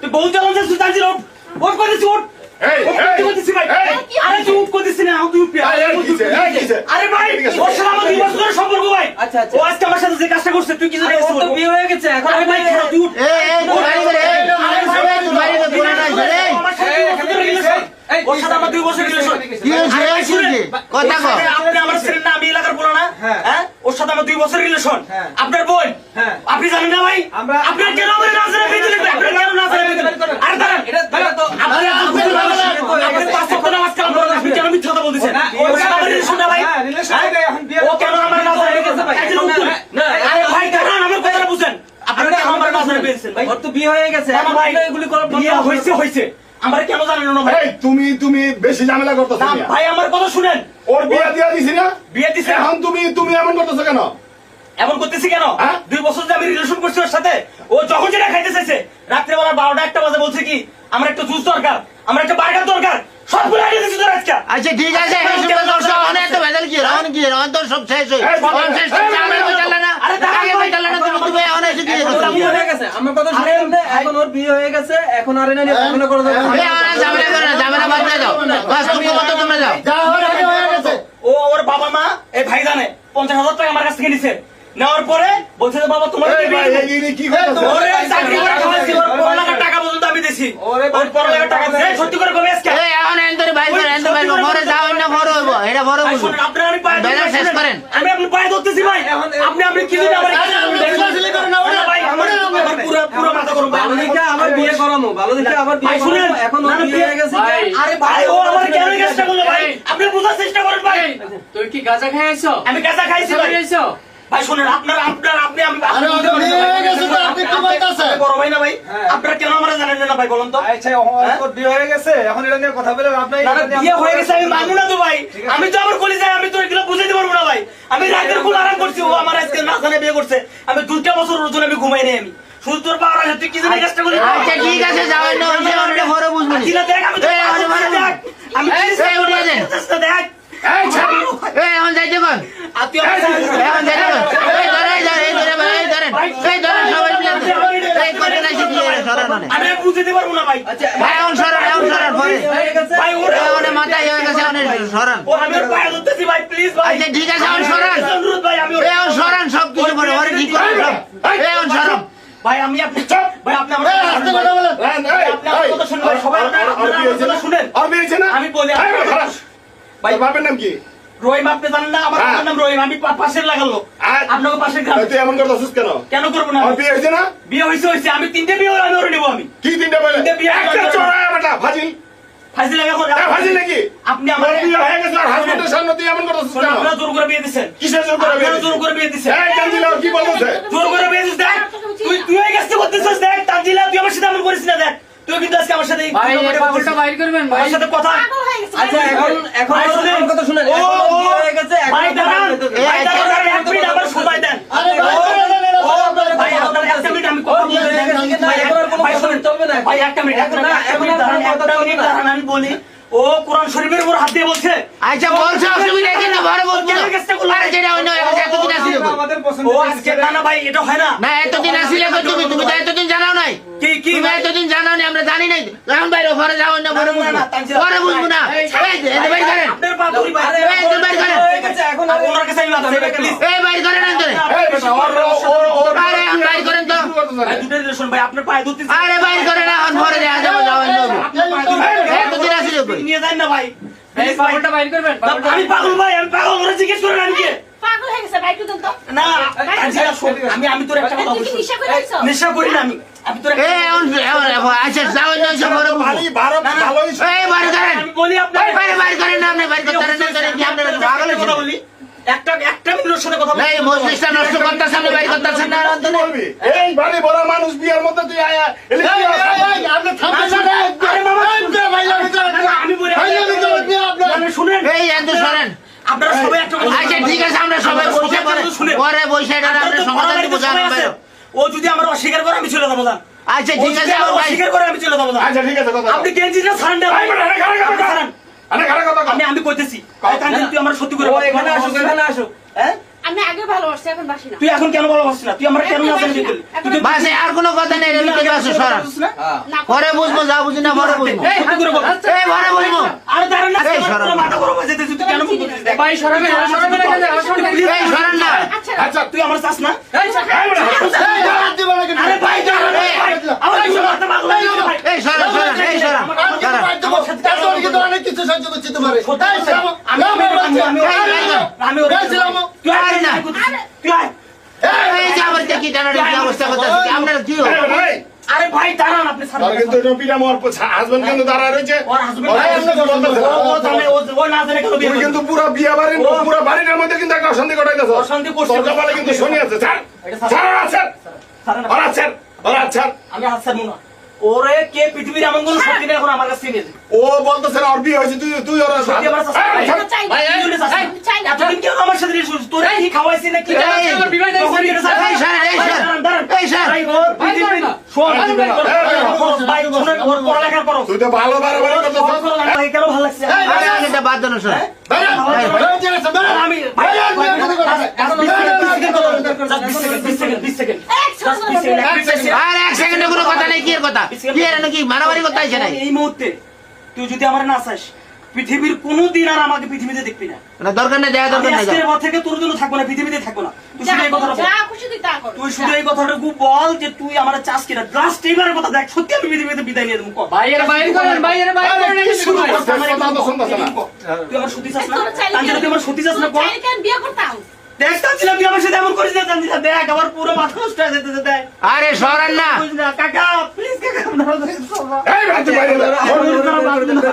তুই বউ জ্বালান যে তুই ওঠ। ওঠ করে দিছি ওঠ। এই, ওঠ এই, করতে ভাই। আরে ভাই ওর সাথে আমার দুই বছরের সম্পর্ক ভাই। আচ্ছা, আচ্ছা। ও আজকে আমার সাথে যে কাজটা করছে তুই কি জানিস ওর তো বিয়ে হয়ে গেছে এখন আরে ভাই তুই উঠ। করে, করে ওর সাথে আমার দুই হয়েছে? কথা কও। আপনি আমার ছেলের না আমি এলাকার বলো না? হ্যাঁ। হ্যাঁ? ওর সাথে আমার দুই বছর রিলেশন হ্যাঁ। আপনার বোন? হ্যাঁ। আপনি জানেন না ভাই? আমরা- আপনার কেন আমার না জানেন আপনি দিলেন আপনার কেন না জানেন আপনি দিলেন? আরে দাঁড়ান এটা এটা তো আপনি আপনি আপনি পাঁচ সপ্তাহ নামাজ কালাম করেন আপনি কেন মিথ্যা কথা বলতেছেন না, ওর সাথে আমার রিলেশন না ভাই হ্যাঁ, relation হ্যাঁ? এটাই, এখন বিয়ে- ও কেন আমার না জানেন গেছে ভাই। একজন উত্তর। না, আরে ভাই দাঁড়ান আমার কথাটা বুঝেন আপনি আপনি কেন আমার না জানেন পেয়েছেন ভাই ওর তো বিয়ে হয়ে গেছে না, এখন ভাই আপনি এগুলি করার বিয়ে হয়েছে হয়েছে। আমার কেন জানেন না ভাই? তুমি তুমি বেশি ঝামেলা করতেছো ভাই আমার কথা শুনেন। ওর বিয়ে দিয়া দিছি না? বিয়ে দিছে? এখন তুমি তুমি এমন করতেছো কেন? এমন করতেছি কেন? দুই বছর যে আমি রিলেশন করছি ওর সাথে ও যখন যেটা খাইতে চাইছে রাত্রেবেলা বারোটা একটা বাজে বলছে কি আমার একটা জুস দরকার আমার একটা বার্গার দরকার সবগুলো আইডিয়া দিচ্ছি তোর আজকে। আচ্ছা ঠিক আছে অনেক ভেজাল কি রহন কি রহন তো সব শেষ এই, অন শেষ এই, সামনে এই, বইতালে না আরে দাঁড়াও, আগে বইতালে না তুমি তুমি অনেক এসে দিয়ে এখন ওর বিয়ে হয়ে গেছে আমার কথা শুনে আরে, আপনি, এখন ওর বিয়ে হয়ে গেছে এখন আর এনে ঝামেলা করা অনেক ঝামেলা করে না ঝামেলা বাদ দাও। বাস তুমি মতো তোমরা যাও। ও ওর বাবা মা এই ভাই জানে পঞ্চাশ হাজার টাকা আমার কাছ থেকে নিছে। নেওয়ার পরে বলছে যে বাবা তোমার ভাই কি ওরে চাকরি করে খাওয়াইছি ওর পড়ালেখার টাকা পর্যন্ত আমি দিছি। ওরে ওর পড়ালেখার টাকা এই, সত্যি করে কবে আজকে? এই এখন করে এন্তরে বাইর করে ঘরে যাও না ঘরে হইব এটা বড় ভাই, বুঝো শুনেন, আপনার আমি পায়ে শেষ করেন। আমি আপনার পায়ে ধরতেছি ভাই। আপনি আপনি কি দিন আমার ভাই আমার আমার পুরো পুরো মাথা গরম ভাই ভালো দেখে আমার বিয়ে করামো ভালো দেখে আবার বিয়ে ভাই, এখন ওর না, না, বিয়ে হয়ে গেছে। আরে ভাই ও আমার কেন এই কাজটা করল ভাই? আপনি বোঝার চেষ্টা করেন ভাই। তুই কি গাঁজা খেয়ে আইছো? আমি কাঁচা খাইছি ভাই। আইছো? ভাই শুনেন আপনার আপনার আপনি আমি তো বিয়ে হয়ে গেছে তো, আপনি কি বলতেছেন? বড় ভাই না ভাই? হ্যাঁ। আপনারা কেন আমরা জানেন না ভাই বলুন তো? আচ্ছা বিয়ে হয়ে গেছে। এখন এটা নিয়ে কথা বলে বিয়ে হয়ে গেছে আমি মানবো না তো ভাই। আমি তো আমার কলি যাই আমি তো এগুলো বুঝাইতে পারব না ভাই। আমি রাতের খুব আরাম করছি ও আমার আজকে না জানে বিয়ে করছে। আমি দুটা বছর ওর জন্য আমি ঘুমাই নেই আমি। তোর পাওয়ার আছে তুই কি জানি কাজটা করলি? আচ্ছা ঠিক আছে যাও না ওই যে ওটা ঘরে বুঝব নি। আচ্ছা, দেখ আমি এই, দেখ আমি এই, এই, উঠিয়ে দে। দেখ। এই ছাড়ো। এই এখন যাইতে কোন আর তুই এখন যাইতে কোন এই ধরে ধরে এই ধরে ভাই, এই ধরেন। এই ধরেন সবাই মিলে এই করে না সরান অনেক আমি বুঝতে পারব না ভাই। আচ্ছা ভাই এখন সরান এখন সরান পরে। ভাই ওরা অনেক মাথায় হয়ে গেছে সরান। ও আমি পায়ে ধরতেছি ভাই প্লিজ ভাই। আচ্ছা ঠিক আছে এখন সরান। অনুরোধ ভাই আমি এখন সরান সব কিছু পরে। ওরে ঠিক করে সব এখন সরান ভাই আমি আপনি ভাই আপনি আমার আস্তে কথা বলেন। ভাই, আপনি আমার কথা শুনুন। ভাই সবাই আপনার শুনেন। আর না? আমি বলি ভাই, বাপের নাম কি? রহিম আপনি জানেন না? আমার হ্যাঁ। বাবার নাম রহিম। আমি পাশের লাগালো আপনাকে পাশের গ্রাম। তুই এমন করতেছিস কেন? কেন করব না? বিয়ে হয়েছে না? বিয়ে হয়েছে হয়েছে। আমি তিনটে বিয়ে হলে আমি ওরে নেব আমি। কি তিনটা বলে তিনটে বিয়ে একটা বেটা ফাজিল। লাগা করে ফাজিল নাকি? আপনি আমার বিয়ে হয়ে গেছে আর হাজবেন্ডের সামনে তুই এমন করতেছিস কেন? আপনারা জোর করে বিয়ে দিচ্ছেন। কিসের জোর করে বিয়ে আপনারা জোর করে বিয়ে দিচ্ছেন। এই কি বলতেছে জোর করে বিয়ে দিচ্ছিস দেখ তুই তুই এই কাজটা করতেছিস দেখ তানজিলা তুই আমার সাথে এমন করিস না দেখ তুই কিন্তু আজকে আমার সাথে এই ভাই কথা এই বলতেছিস। পাগলটা বাইর করবেন ভাই সাথে কথা আচ্ছা এখন এখন শুনেন। কথা শুনেন ও, এখন ওর ও, বিয়ে হয়ে গেছে ভাই, দাঁড়ান। বিয়ে হয়ে গেছে। ভাই, দাঁড়ান, এক মিনিট আমার সময় দেন। আরে ও, ভাই, ভাই, ও, ভাই, আপনার একটা মিনিট আমি কথা বলতে ভাই, এখন আর কোনো কথা চলবে না। ভাই, একটা মিনিট, এখন না, এখন দাঁড়ান, একটা মিনিট দাঁড়ান, আমি বলি ও কোরআন শরীফের উপর হাত দিয়ে বলছে আচ্ছা বলছো অসুবিধা কিন্তু ঘরে বলছো কেন কাজটা করল? আরে যেটা অন্য হয়ে গেছে এতদিন আসিলে কই? আমাদের পছন্দ ও আজকে না না ভাই এটা হয় না। না এতদিন আসিলে কই তুমি তুমি তো এতদিন জানাও নাই। কি কি তুমি এতদিন জানাও নাই আমরা জানি নাই। এখন বাইরে ঘরে যাও ঘরে না, না, বুঝব না, ঘরে বুঝব না। এই, বাইর করেন আপনার পা ধরি ভাই। এই, তুমি করেন। এখন ওনার কাছে আমি মাথা দেবে, এই বাইর করেন অন্তরে এই বেটা ওর ওর ওর আরে এখন করেন তো। দুটো রিলেশন ভাই আপনার পায়ে ধরতেছি আরে বাইর করেন এখন ঘরে যাও পায়ে ধরতেছি। এতদিন আসিলে নিয়ে যান না ভাই। এই পাগলটা বাইর করবেন আমি পাগল ভাই আমি পাগল ওরা জিজ্ঞেস করেন আমি কে পাগল হয়ে গেছে বাইক দেন তো। না আমি আমি তোর একটা কথা বলছি। নিশা করে আইছো? নেশা করি না আমি। আমি তোর এই এখন এখন এখন আচ্ছা যাও অন্য এসে ঘরে বুঝব ভারী ভারত এই বাইর করেন আমি বলি আপনার এই বাইরে করেন না আপনি বাইর করতে না করেন কি পাগল কথা বলি। একটা একটা মিনিটের সাথে কথা না এই মজলিসটা নষ্ট আপনি বাইর না। অন্তরে বলবি? এই বড় মানুষ বিয়ের মধ্যে তুই আয়া আপনি আরে বাবা, আমি বলি আপনি শুনেন এই এত সরেন আপনারা সবাই একটা কথা আচ্ছা ঠিক আছে আমরা সবাই বসে পরে বসে এটা আমরা সমাধান পড়াবাড়িতে দিব জান সবাই আছে। বাইরে ও যদি আমার অস্বীকার করে আমি চলে যাব আচ্ছা ঠিক আছে আমার আমার ভাই। অস্বীকার করে আমি চলে যাব আচ্ছা ঠিক আছে আপনি গেঞ্জিটা না ভাই। এই বেটা, আরে খারাপ আপনি কথা ছাড়েন। আরে খারাপ কথা আমি আমি কইতেছি। তুই আমার সত্যি করে এখানে আসুক এখানে আসুক। হ্যাঁ? আমি আগে ভালোবাসছি এখন বাসি না। তুই এখন কেন ভালোবাসিস না? তুই আমরা কেন না জানি তুই? তুই আর কোনো কথা নেই আসো সরান। হ্যাঁ। পরে বুঝব যা বুঝি না পরে বুঝব এই, পরে বুঝব আরে না মাথা গরম হয়ে তুই কেন ভাই সরাবেন না, না, আচ্ছা আচ্ছা তুই আমার চাস আরে ভাই হয়ে এই এই করতেছে কি আরে ভাই দাঁড়ান আপনি তার কিন্তু এটা পিটা মোর হাজবেন্ড কিন্তু দাঁড়ায় রয়েছে। ওর হাজবেন্ড ও না জানে কেন বিয়ে কিন্তু পুরো বিয়া বাড়ির পুরো বাড়িটার মধ্যে কিন্তু একটা অশান্তি ঘটাইতেছ অশান্তি করছি। কপালে কিন্তু শনি আছে। ওরা ছাড়। ছাড়েন না। ওরা ছাড়। আমি হাত ছাড়বো না। ওরে কে পৃথিবীর এমন কোন শক্তি নেই এখন আমার কাছে ও বলতেছে না ওর বিয়ে হয়েছে তুই তুই ওরা আমার ভাই, চাই না। কেন আমার সাথে খাওয়াইছিস না কি আমার বিবাহ? এই এই মারামারি করতে আইছে নাই এই মুহূর্তে তুই যদি আমার না চাস পৃথিবীর কোনো দিন আর আমাকে পৃথিবীতে দেখবি না না দরকার নেই দেখা আমি দরকার নেই আজকের পর থেকে তোর জন্য থাকব না পৃথিবীতে থাকব না তুই শুধু এই কথাটা যা খুশি তুই তা কর তুই শুধু এই কথাটুকু বল যে তুই আমার চাস কিনা লাস্ট এইবারের কথা দেখ সত্যি আমি পৃথিবীতে বিদায় নিয়ে দেবো কর। ভাইয়ের বাইর করেন, ভাইয়ের করেন, এই শুরু। আমার কথা তো। না। তুই আমার সত্যি চাস না তোর চাইলে তুই আমার সত্যি চাস না কর কেন বিয়ে করতাম তুই আমার সাথে এমন করিস না তাঞ্জিলা, দেখ আমার পুরো মাথা নষ্ট হয়ে দেখ আরে সরান না কাকা প্লিজ কাকা এই ভাই বাইরে যা। আমার